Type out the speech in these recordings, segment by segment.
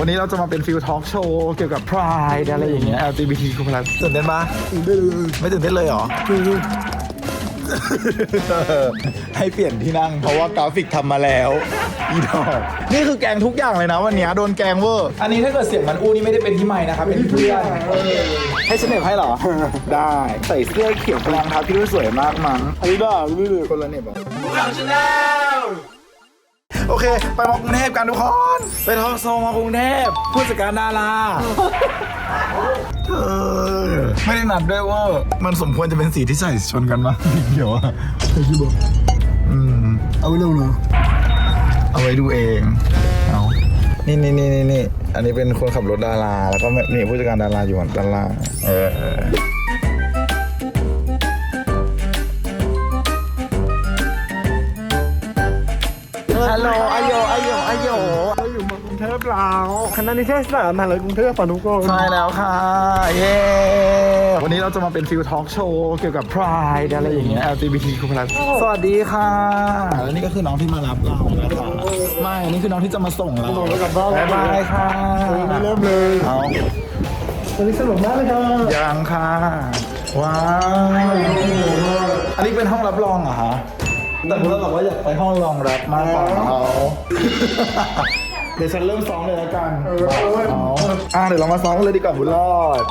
วันนี้เราจะมาเป็นฟิลทอล์กโชว์เกี่ยวกับ Pride อะไรอย่างเงี้ย LGBT คุพลัสตื่นเต้นปะไม่ตื่นเต้นเลยเหรอ ให้เปลี่ยนที่นั่ง เพราะว่ากราฟิกทำมาแล้ว อีดอกนี่คือแกงทุกอย่างเลยนะวันเนี้ยโดนแกงเวอร์ อันนี้ถ้าเกิดเสียงมันอู้นี่ไม่ได้เป็นที่ไม้นะครับเป็นที่เพื่อนให้ฉันเหน็บให้เหรอ ได้ใส่เสื้อเขียวรองเท้าที่ดูสวยมากมั้งอันนี้ได้ไม่เลยคนละเหน็บเหรอ โอเค ไปมากรุงเทพกันทุกคน ไปทองโซมากรุงเทพผู้จัดการดาราเธอไม่ได้นัดด้วยว่า มันสมควรจะเป็นสีที่ใส่ชนกันปะเดี๋ยวอะอืม เอาเร็วเนาะเอาไว้ดูเอง เอานี่นี่นี่นี่นี่อันนี้เป็นคนขับรถดารา แล้วก็นี่ผู้จัดการดาราอยู่ด้านล่างเออ ฮัลโหลอโยอโยอโยเราอยู่มากรุงเทพแล้วคณะนิเทศศาสตร์มหาลัยกรุงเทพปานุกรใช่แล้วค่ะ เย้ วันนี้เราจะมาเป็นฟิลทอล์กโชว์เกี่ยวกับ Pride อะไรอย่างเงี้ย LGBT คุพลัสสวัสดีค่ะ แล้วนี่ก็คือน้องที่มารับเรานะคะไม่ นี่คือน้องที่จะมาส่งเราส่งเรากลับบ้านบ๊ายบายค่ะไม่เริ่มเลยเอาวันนี้สนุกมากเลยค่ะยังค่ะ ว้าว อันนี้เป็นห้องรับรองเหรอฮะ แต่คุณเราบอกว่าอยากไปห้องรองรับมากกว่าเขาเดี๋ยวฉันเริ่มซ้อมเลยแล้วกันเออเอาไว้เอาอะเดี๋ยวเรามาซ้อมกันเลยดีกว่าบุญรอด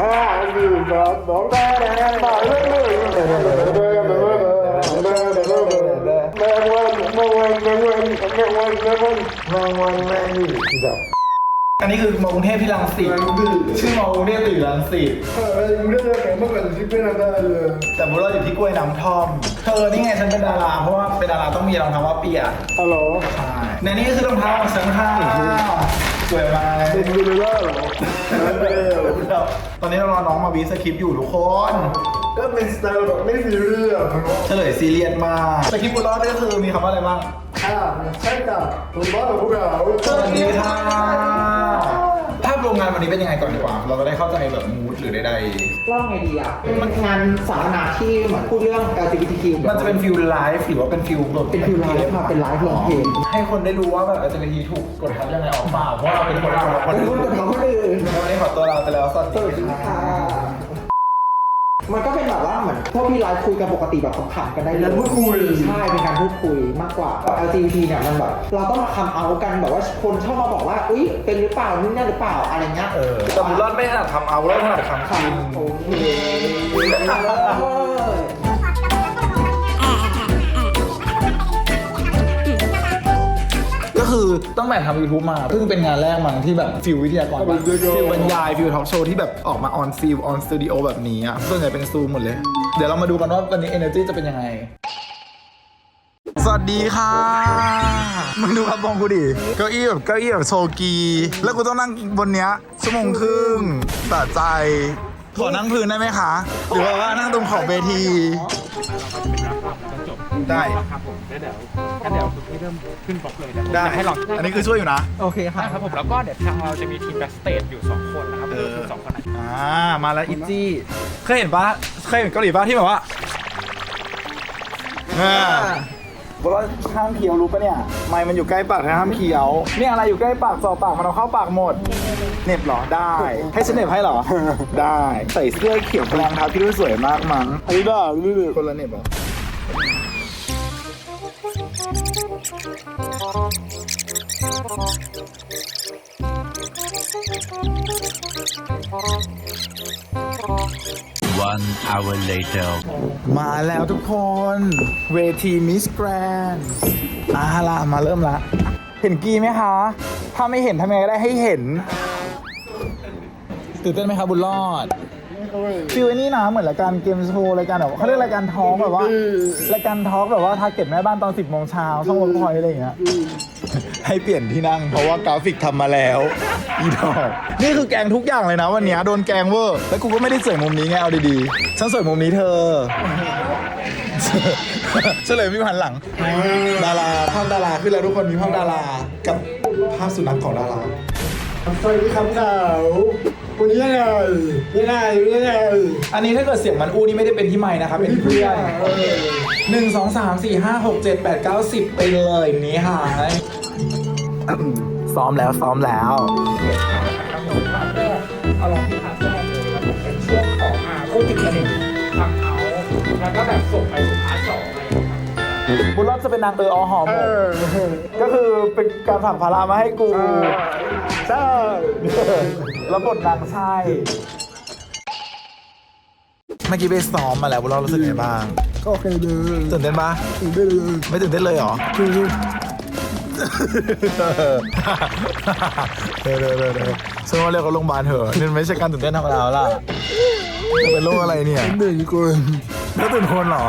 ห้าสี่สามสองแดงแดงบ่ายเรื่อยๆแดงวันแดงวันแดงวันแดงวันแดงวันแดงวันแดงวันรางวัลแม่งอยู่ที่แบบ อันนี้คือมอกรุงเทพที่รังสิตชื่อมอกรุงเทพติดรังสิตเออยังไม่ได้แข่งเมื่อก่อนที่เป็นอะไรเลยแต่บุญรอดอยู่ที่กล้วยน้ำท่อม เธอนี่ไงฉันเป็นดาราเพราะว่าเป็นดาราต้องมีรองเท้าว่าเปียกฮัลโหลใช่ในนี้คือรองเท้าของฉันค่ะสวยไหมเป็นยูนิเวอร์เหรอตอนนี้เรารอน้องมาวีสคริปต์อยู่ทุกคนก็เป็นสไตล์แบบไม่ซีเรียสเฉลยซีเรียสมากสคริปต์บุญรอดนี่ก็คือมีคำว่าอะไรบ้าง อ่าใช่กับผมบ้าของพวกเราสวัสดีค่ะภาพรวมงานวันนี้เป็นยังไงก่อนดีกว่า เราจะได้เข้าใจแบบมูดหรือใดว่าไงดีอะ มันงานสัมมนาที่เหมือนพูดเรื่อง LGBTQ ๆมันจะเป็นฟิลไลฟ์หรือว่าเป็นฟิลแบบเป็นฟิลไลฟ์ค่ะเป็นไลฟ์ร้องเพลงให้คนได้รู้ว่าแบบ LGBT ถูกกดทับยังไงออกมาเพราะว่าเราเป็นคนเราคนเป็นอื่พูดนกับเขาคนอื่น วันนี้ขอตัวลาไปแล้วสวัสสวัสดีดีค่ะ ค่ะ มันก็เป็นแบบว่าเหมือนพวกพี่ไลฟ์คุยกันปกติแบบขำๆกันได้เลยพูดคุย ใช่เป็นการพูดคุยมากกว่า LGBT เนี่ยมันแบบเราต้องมาคำเอากันแบบว่าคนชอบมาบอกว่าอุ้ยเป็นหรือเปล่านี่นั่นหรือเปล่าอะไรเงี้ยเออแต่บุญรอดไม่ถนัดทำเอาแล้วถนัดคำคินโอเค คือตั้งแต่ทำ YouTube มาเพิ่งเป็นงานแรกมั้งที่แบบฟิลวิทยากรปะฟิลบรรยายฟิลทอล์กโชว์ที่แบบออกมาออนฟิลออนสตูดิโอแบบนี้อะส่วนใหญ่เป็นซูมหมดเลย เดี๋ยวเรามาดูกันว่าวันนี้ Energy จะเป็นยังไง สวัสดีค่ะ มึงดูครับบองกูดิ เก้าอี้แบบเก้าอี้แบบโชกี แล้วกูต้องนั่งบนเนี้ยชั่วโมงครึ่งตัดใจ ขอนั่งพื้นได้ไหมคะ หรือว่านั่งตรงขอบเวที ได้ ครับผมแล้วเดี๋ยวงั้นเดี๋ยวพี่เริ่มขึ้นบล็อกเลยนะได้ให้ลองอันนี้คือช่วยอยู่นะ โอเคค่ะครับผมแล้วก็เดี๋ยวทางเราจะมีทีมแบ็กสเตจอยู่ 2 คนนะครับเออ คือสองคนไหนอ่า มาแล้วอิจี้ เคยเห็นปะเคยเห็นเกาหลีปะที่แบบว่าอ่า บอกว่าห้ามเคี้ยวรู้ปะเนี่ย ไม้มันอยู่ใกล้ปากนะห้ามเคี้ยวเนี่ยอะไรอยู่ใกล้ปากสอบปากมันเอาเข้าปากหมดเหน็บเหรอได้ ให้ฉันเหน็บให้เหรอ ได้ใส่เสื้อเขียวรองเท้าที่ดูสวยมากมั้งอันนี้ได้ไม่เลยคนละเหน็บเหรอ One hour later. มาแล้วทุกคน เวทีมิสแกรนอ่าล่ะมาเริ่มละ เห็นกีไหมคะ ถ้าไม่เห็นทำไงก็ได้ให้เห็น ตื่นเต้นไหมครับบุญรอด ฟิลไอ้นี่นะเหมือนรายการเกมโชว์รายการแบบเขาเรียกรายการท้องแบบว่ารายการทอล์กแบบว่าทาร์เก็ตแม่บ้านตอน 10โมงเช้าช่องวันพอยอะไรอย่างเงี้ยให้เปลี่ยนที่นั่ง เพราะว่ากราฟิกทำมาแล้วอีดอกนี่คือแกงทุกอย่างเลยนะวันเนี้ยโดนแกงเวอร์แล้วกูก็ไม่ได้สวยมุมนี้ไงเอาดีๆฉันสวยมุมนี้เธอ เฉลยมีหันหลัง ดาราภาพดาราขึ้นแล้วทุกคนมีภาพดารากับภาพสุนัขของดารา สวัสดีครับสาววันนี้ยังไงยังไงยังไงอันนี้ถ้าเกิดเสียงมันอู้นี่ไม่ได้เป็นที่ไม้นะครับ เป็นที่เพื่อนหนึ่งสองสามสี่ห้าหกเจ็ดแปดเก้าสิบไปเลยนี้หายซ้อมแล้วซ้อมแล้วเอาลองที่พาร์ทแรกเลยครับผมเป็นช่วงของอ่าพูดถึงประเด็นฝั่งเขาแล้วก็แบบส่งไปสู่พาร์ทสองอะไรอย่างเงี้ยครั บบุญรอดจะเป็นนางเอออหอมเออก็คือเป็นการผลักภาระมาให้กู ใช่แล้วบทนางใช่เมื่อกี้ไปซ้อมมาแล้วบุญรอดรู้สึกไงบ้างก็โอเคเลยตื่นเต้นปะตื่นได้เลยไม่ตื่นเต้นเลยเหรอ คือเดี๋ยวเดี๋ยวเดี๋ยวเดี๋ยวฉันว่าเรียกเขาโรงพยาบาลเถอะนี่ไม่ใช่การตื่นเต้นธรรมดาแล้วล่ะจะเป็นโรคอะไรเนี่ย หนึ่งคนแล้วตื่นคนเหรอ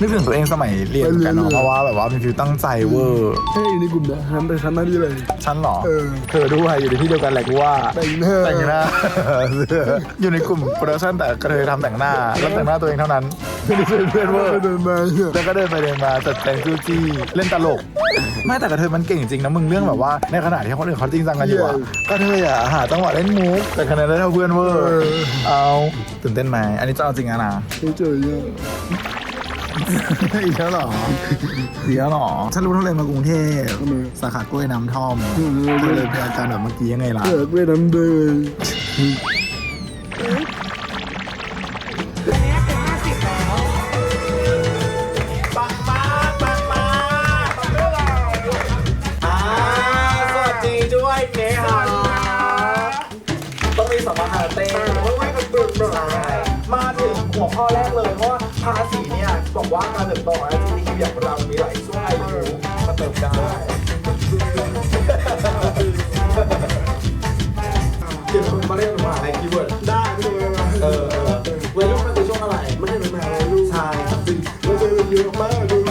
นึกถึงตัวเองสมัยเรียนเหมือนกันเนาะเพราะว่าแบบว่ามีฟิวตั้งใจเวอร์ให้อยู่ในกลุ่มนะทำแต่ทำหน้าที่เลย ฉันเหรอเออ เธอด้วยอยู่ในที่เดียวกันแหละกูว่าแต่งหน้า แต่งหน้า อยู่ในกลุ่มโปรดักชั่นแต่กระเทยทำแต่งหน้าแล้วแต่งหน้าตัวเองเท่านั้นไม่ได้ช่วยเพื่อนเวอร์ เดินมาเนี่ยแล้วก็เดินไปเดินมาจัดแต่งจู้จี้เล่นตลก ไม่แต่กระเทยมันเก่งจริงนะมึงเรื่องแบบว่าในขณะที่คนอื่นเขาจริงจังกันอยู่อะกระเทยอะหาจังหวะเล่นมุกแต่คะแนนได้เท่าเพื่อนเวอร์เอาตื่นเต้นไหมอันนี้จะเอาจริงอะนะ ไม่เจอเยอะ อีกแล้วเหรออีกแล้วเหรอฉันรู้เท่าเลยมากรุงเทพสาขากล้วยน้ำท่อมก็เลยเป็นอาการแบบเมื่อกี้ยังไงล่ะ เกิดไม่น้ำเดินปังมาปังมาอ่าสวัสดีด้วยเนฮาต้องมีสัมภาระเต้ไม่กันเบิกใช่มาถึงหัวข้อแรกเลยเพราะว่าภาษีเนี่ย บอกว่าการเติบโตของ LGBTQ อย่างเรามีหลายช่วงอายุมาเติบได้เกี่ยวกับมาเรียกมหาลัยคีย์เวิร์ด ได้ไม่ต้องเลยมาเออเออ วัยรุ่นมันคือช่วงอะไร ไม่ให้เป็นมหาอะไรลูกใช่เราเจอเยอะมากดูติด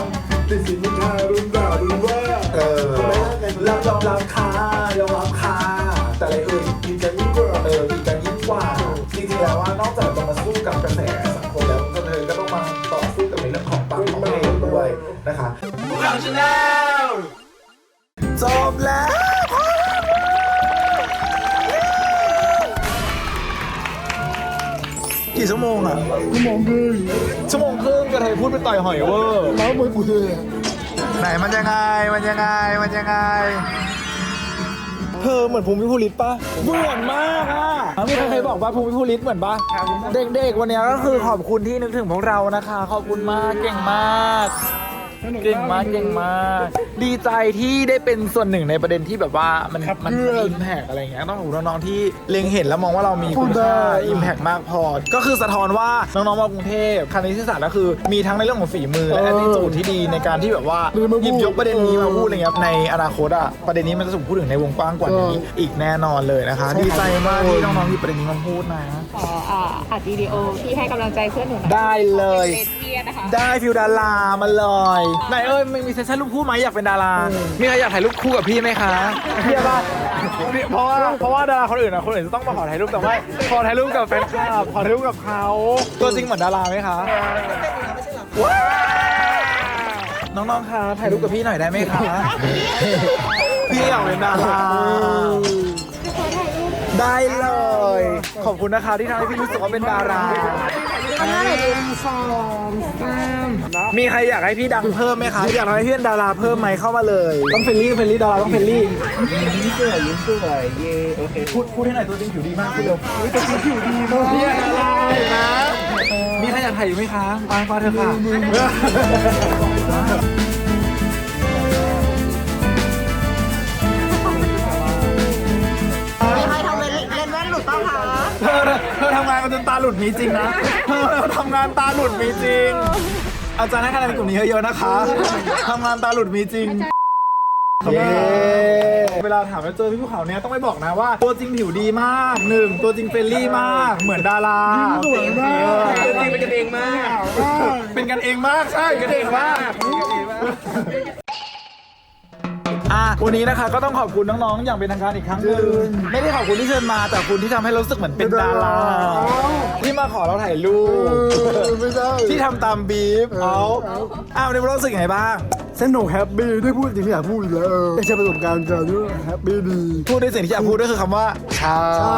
จบแล้วกี่ชั่วโมงอะกูมองดูชั่วโมงครึ่งกระเทยพูดไปต่อยหอยเวอร์แล้วมือกูเลยไหนมันยังไงมันยังไงมันยังไงเธอเหมือนภูมิภูริตปะเหมือนมากอะมีใครเคยบอกว่าภูมิภูริตเหมือนปะเด็กๆวันนี้ก็คือขอบคุณที่นึกถึงพวกเรานะคะ ขอบคุณมากเก่งมาก เก่งมากเก่งมากดีใจที่ได้เป็นส่วนหนึ่งในประเด็นที่แบบว่ามันมันอิมแพกอะไรอย่างเงี้ยต้องขอบคุณน้องๆที่เล็งเห็นแล้วมองว่าเรามีคุณค่าอิมแพกมากพอ ก็คือสะท้อนว่าน้องๆมากรุงเทพคณิตศาสตร์ก็คือมีทั้งในเรื่องของฝีมือและ attitude ที่ดีในการที่แบบว่าหยิบยกประเด็นนี้มาพูดอะไรเงี้ยในอนาคตอะประเด็นนี้มันจะถูกพูดถึงในวงกว้างกว่านี้อีกแน่นอนเลยนะคะ ดีใจมากที่น้องๆหยิบประเด็นนี้มาพูดนะ ขออ่าอัดวิดีโอที่ให้กำลังใจเพื่อนหนูหน่อยได้เลยเลสเบี้ยนนะคะ ได้ฟิวดารามาเลยไหนเอ้ยไม่มีเซสชั่นรูปคู่ไหมอยากเป็นดารามีใครอยากถ่ายรูปคู่กับพี่ไหมคะพี่ป่ะเพราะว่าเพราะว่าดาราคนอื่นอะคนอื่นจะต้องมาขอถ่ายรูปแต่ว่าขอถ่ายรูปกับแฟนคลับขอถ่ายรูปกับเขาตัวจริงเหมือนดาราไหมคะว้าวน้องๆคะถ่ายรูปกับพี่หน่อยได้ไหมคะพี่อยากเป็นดาราได้เลย ขอบคุณนะคะที่ทำให้พี่รู้สึกว่าเป็นดารา มีใครอยากให้พี่ดังเพิ่มไหมคะอยากให้พี่เป็นดาราเพิ่มไหมเข้ามาเลย ต้องเฟรนลี่เฟรนลี่ดาราต้องเฟรนลี่ยิ้มสวยยิ้มสวยเย่โอเคพูดพูดให้หน่อยตัวจริงผิวดีมากคุณเร็วตัวจริงผิวดีมากเนี่ยดาราเห็นไหมมีใครอยากถ่ายอยู่ไหมคะมามาเถอะค่ะ ทำงานกันจนตาหลุดมีจริงนะเธอทำงานตาหลุดมีจริง อาจารย์ให้คะแนนในกลุ่มนี้เยอะๆนะคะทำงานตาหลุดมีจริงเย้เวลาถามแล้วเจอพี่ภูเขาเนี่ยต้องไม่บอกนะว่า ตัวจริงผิวดีมากหนึ่งตัวจริงเฟรนลี่มาก เหมือนดาราสวยมากตัวจริงเป็นกันเองมาก เป็นกันเองมากใช่กันเองมาก อะวันนี้นะคะก็ต้องขอบคุณน้องๆ อย่างเป็นทางการอีกครั้งหนึ่งไม่ได้ขอบคุณที่เชิญมาแต่ขอบคุณที่ทำให้เรารู้สึกเหมือนเป็นดาราที่มาขอเราถ่ายรูป ไม่ได้ ที่ทำตามบีฟเอาอ้าววันนี้เรารู้สึกยังไงบ้าง สนุกแฮปปี้ได้พูดสิ่งที่อยากพูดอีกแล้วเออได้ใช้ประสบการณ์กันด้วยแฮปปี้ดีพูดในสิ่งที่อยากพูดก็คือคำว่าใช่ใช่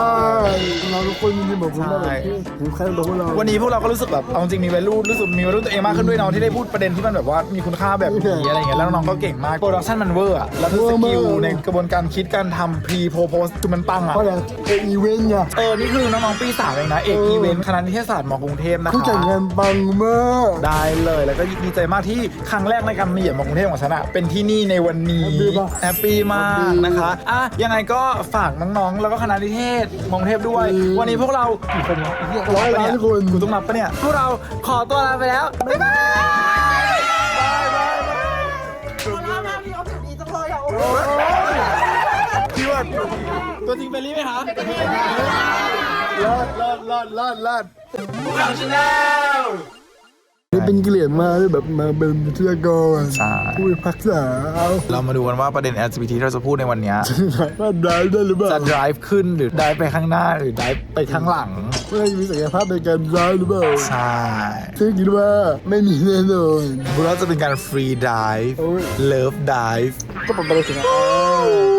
เราทุกคนมีแบบผมว่าแบบผมแค่ตัวพวกเราวันนี้พวกเราก็รู้สึกแบบเอาจริงมีวัยรุ่นรู้สึกมีวัยรุ่นตัวเองมากขึ้นด้วยเนาะที่ได้พูดประเด็นที่มันแบบว่ามีคุณค่าแบบนี้อะไรอย่างเงี้ยแล้วน้องๆก็เก่งมากโปรดักชันมันเวอร์อะแล้วคือสกิลในกระบวนการคิดการทำพรีโพโพสคือมันปังอะเพราะอะไรเออีเวนต์ไงเออนี่คือน้องๆปีสามเองนะเอกเอออีเวนต์คณะนิเทศศาสตร์มอกรุงเทพนะเขาคะจัดงานปังมากได้เลยแล้วก็ดีใจมากที่ครั้งแรกในการมาเหยียบมอกรุงเทพของฉันอะเป็นที่นี่ในวันนี้แฮปปี้มากนะคะอะยังไงก็ฝากน้องๆ แล้วก็คณะนิเทศมอกรุงเทพด้วยวันนี้พวกเรากี่คนวะเหี้ยร้อยล้านคน กูต้องนับปะเนี่ย พวกเราขอตัวลาไปแล้ว บ๊ายบายพี่ว่าตัวจริงเป็นรีไหมคะลาดลาดลาดลาดลาดเราชนะนี่ เป็นเกลียดมากที่แบบมาเป็นวิทยากรใช่ ผู้พิพักษาเอาเรามาดูกันว่าประเด็น LGBT ที่เราจะพูดในวันเนี้ยว่าได้ได้หรือเปล่าจะ drive ขึ้นหรือ drive ไปข้างหน้าหรือ drive ไปข้างหลังว่าจะมีศักยภาพในการได้หรือเปล่าใช่ซึ่งคิดว่าไม่มีแน่นอนพวกเราจะเป็นการ free dive โอ้ย love dive ก็เป็นไปได้ถึงอะ